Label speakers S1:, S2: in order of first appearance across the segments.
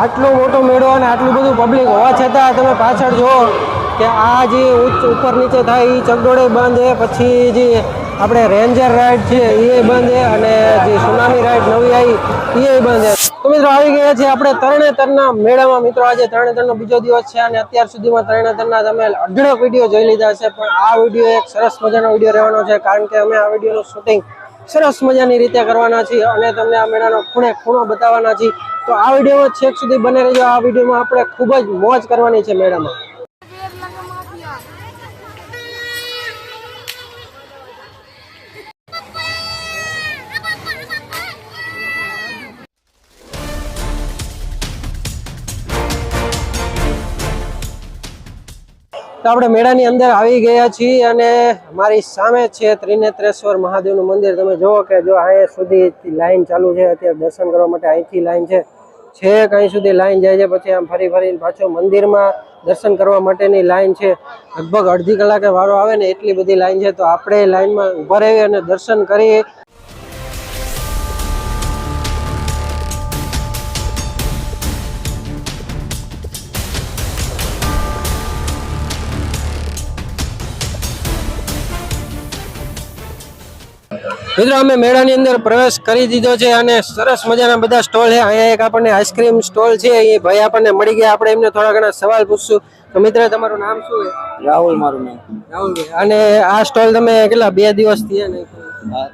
S1: આટલો મોટો મેળો અને આટલું બધું પબ્લિક હોવા છતાં તમે પાછળ જુઓ કે આ જે ઉચ્ચ ઉપર નીચે થાય એ ચગડોળે બંધ છે. પછી જે આપણે રેન્જર રાઈડ છે એ બંધ છે અને જે સુનામી રાઈડ નવી આવી એ બંધ છે. તો મિત્રો આવી ગયા છે આપણે તરણેતરના મેળામાં. મિત્રો આજે તરણેતરનો બીજો દિવસ છે અને અત્યાર સુધીમાં તરણેતરના તમે અઢળક વીડિયો જોઈ લીધા છે, પણ આ વીડિયો એક સરસ મજાનો વીડિયો રહેવાનો છે, કારણ કે અમે આ વિડીયોનું શૂટિંગ સરસ મજાની રીતે કરવાના છીએ અને તમને આ મેળાનો ખૂણે ખૂણો બતાવવાના છીએ. તો આ વિડીયોમાં છેક સુધી બને રહેજો. આ વિડીયોમાં આપણે ખૂબ જ મોજ કરવાની છે મેળામાં. તો આપણે મેળાની અંદર આવી ગયા છીએ અને મારી સામે છે ત્રિનેત્રેશ્વર મહાદેવનું મંદિર. તમે જુઓ કે જો અહીંયા સુધી લાઈન ચાલુ છે, અત્યારે દર્શન કરવા માટે અહીંથી લાઈન છે. છેક અહીં સુધી લાઈન જાય છે, પછી આમ ફરી ફરીને પાછો મંદિરમાં દર્શન કરવા માટેની લાઈન છે. લગભગ અડધી કલાકે વારો આવે ને એટલી બધી લાઈન છે, તો આપણે લાઈનમાં ઊભા રહી અને દર્શન કરી મિત્રો અમે મેળાની અંદર પ્રવેશ કરી દીધો છે અને સરસ મજાના બધા સ્ટોલ છે. અહીંયા એક આપણને આઈસ્ક્રીમ સ્ટોલ છે. એ ભાઈ આપણને મળી ગયા. આપણે એમને થોડા ઘણા સવાલ પૂછશું. તો મિત્ર તમારું નામ શું છે?
S2: રાહુલ મારું નામ.
S1: રાહુલ અને આ સ્ટોલ તમે કેટલા બે
S2: દિવસથી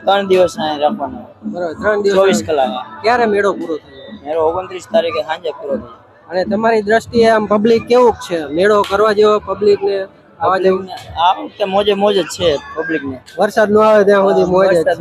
S2: ત્રણ દિવસ રાખવાનો.
S1: બરોબર ત્રણ દિવસ
S2: ચોવીસ કલાક.
S1: ક્યારે મેળો પૂરો થયો?
S2: મેળો ઓગણત્રીસ તારીખે સાંજે પૂરો થયો.
S1: અને તમારી દ્રષ્ટિએ આમ પબ્લિક કેવું છે? મેળો કરવા જેવો પબ્લિક ને? આવા જેવું
S2: આ વખતે મોજે મોજ જ છે પબ્લિક ને.
S1: વરસાદ નો આવે ત્યાં સુધી મોજ જ છે.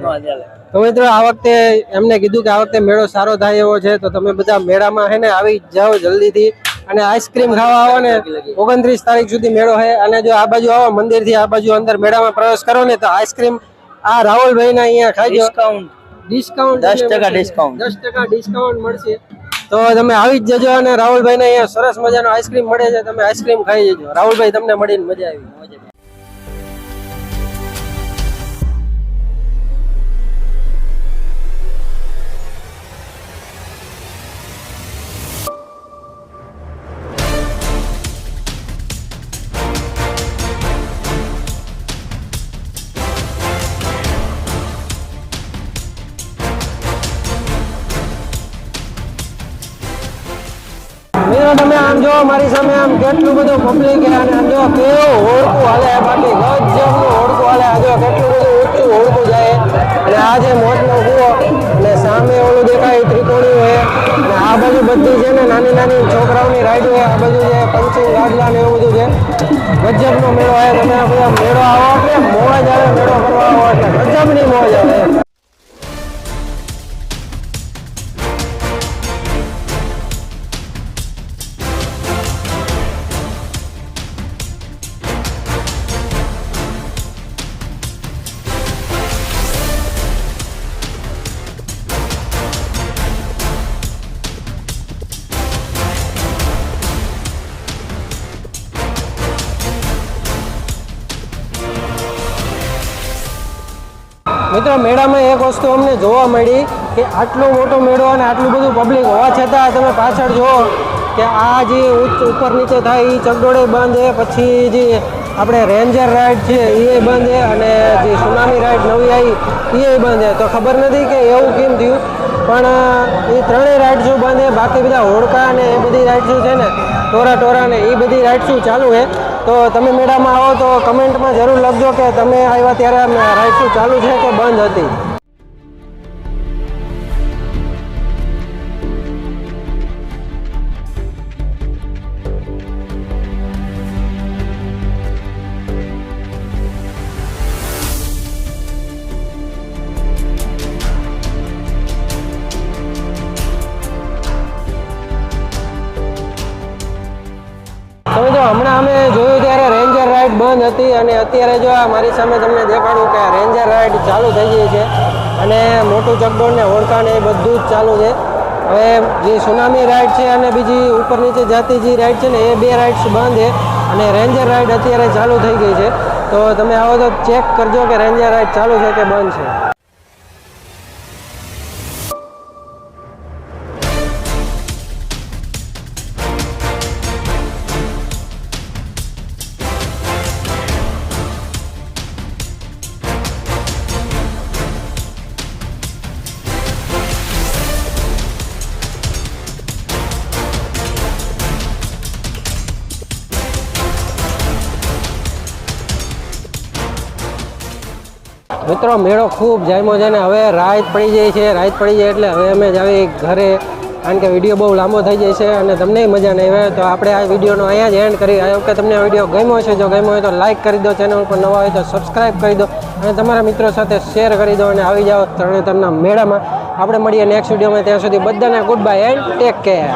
S1: તો મિત્રો આ વખતે એમને કીધું કે આ વખતે મેળો સારો થાય એવો છે તો તમે બધા મેળામાં હે ને આવી જાઓ જલ્દીથી અને આઈસ્ક્રીમ ખાવા આવો ને ઓગણત્રીસ તારીખ સુધી મેળો છે અને જો આ બાજુ આવો મંદિરથી આ બાજુ અંદર મેળામાં પ્રવેશ કરો ને તો આઈસ્ક્રીમ આ રાહુલભાઈ ના અહીંયા ખાજો.
S2: ડિસ્કાઉન્ટ
S1: ડિસ્કાઉન્ટ
S2: દસ ટકા ડિસ્કાઉન્ટ
S1: દસ ટકા ડિસ્કાઉન્ટ મળશે. તો તમે આવી જ જજો અને રાહુલભાઈ ને અહીંયા સરસ મજાનો આઈસ્ક્રીમ મળે છે, તમે આઈસ્ક્રીમ ખાઈ જજો. રાહુલભાઈ તમને મળીને મજા આવી. મિત્રો તમે આમ જો, મારી સામે આમ કેટલું બધું પબ્લિક અને આમ જો, કેવું હોડકું હાલે બાકી ગજબનું હોડકું હાલે આ જો, કેટલું બધું ઊંચું હોડકું જાય. અને આ જે મોટનો કૂવો, અને સામે ઓલું દેખાય એ ત્રિકોણી હોય. અને આ બાજુ બધી છે ને નાની નાની છોકરાઓની રાઈડ હોય, આ બાજુ છે પંચિંગ ગાડલા ને એવું બધું છે. ગજબનો મેળો આવે તમે આ બધા મેળો આવો, એટલે મોજ આવે, મેળો કરવા આવો એટલે ગજબની મોજ આવે. મિત્રો, મેળામાં એક વસ્તુ અમને જોવા મળી કે આટલો મોટો મેળો અને આટલું બધું પબ્લિક હોવા છતાં તમે પાછળ જુઓ કે આ જે ઉપર નીચે થાય એ ચગડોળે બંધ છે, પછી જે આપણે રેન્જર રાઇડ છે એ બંધ છે અને જે સુનામી રાઇડ નવી આવી એ બંધ છે. તો ખબર નથી કે એવું કેમ થયું, પણ એ ત્રણેય રાઇડ શું બંધ છે, બાકી બધા હોડકા અને એ બધી રાઇડ શું છે ને, ટોરા ટોરા ને એ બધી રાઇડ શું ચાલુ છે. તો તમે મેળામાં આવો તો કમેન્ટમાં જરૂર લખજો કે તમે આવ્યા ત્યારે રાઈડ ચાલુ છે કે બંધ હતી? તો હમણાં અમે જોયું ત્યારે રેન્જર રાઈડ બંધ હતી અને અત્યારે જો આ મારી સામે તમને દેખાડું કે રેન્જર રાઈડ ચાલુ થઈ ગઈ છે અને મોટું ચકડોળ ને ઓળખાણ એ બધું જ ચાલુ છે. હવે જે સુનામી રાઈડ છે અને બીજી ઉપર નીચે જાતી જે રાઈડ છે ને એ બે રાઈડ્સ બંધ છે અને રેન્જર રાઈડ અત્યારે ચાલુ થઈ ગઈ છે. તો તમે આવો તો ચેક કરજો કે રેન્જર રાઈડ ચાલુ છે કે બંધ છે. મિત્રો, મેળો ખૂબ જામ્યો છે ને હવે રાત પડી જાય છે, રાત પડી જાય એટલે હવે અમે જ ઘરે. કારણ કે વીડિયો બહુ લાંબો થઈ જાય છે અને તમને મજા નહીં આવે તો આપણે આ વિડીયોનો અહીંયા જ એન્ડ કરી આવ્યો કે તમને વીડિયો ગમ્યો છે જો ગમ્યો હોય તો લાઇક કરી દો ચેનલ પર નવા હોય તો સબસ્ક્રાઈબ કરી દો અને તમારા મિત્રો સાથે શેર કરી દો અને આવી જાઓ તરણેતરના મેળામાં. આપણે મળીએ નેક્સ્ટ વિડીયોમાં. ત્યાં સુધી બધાને good bye and take care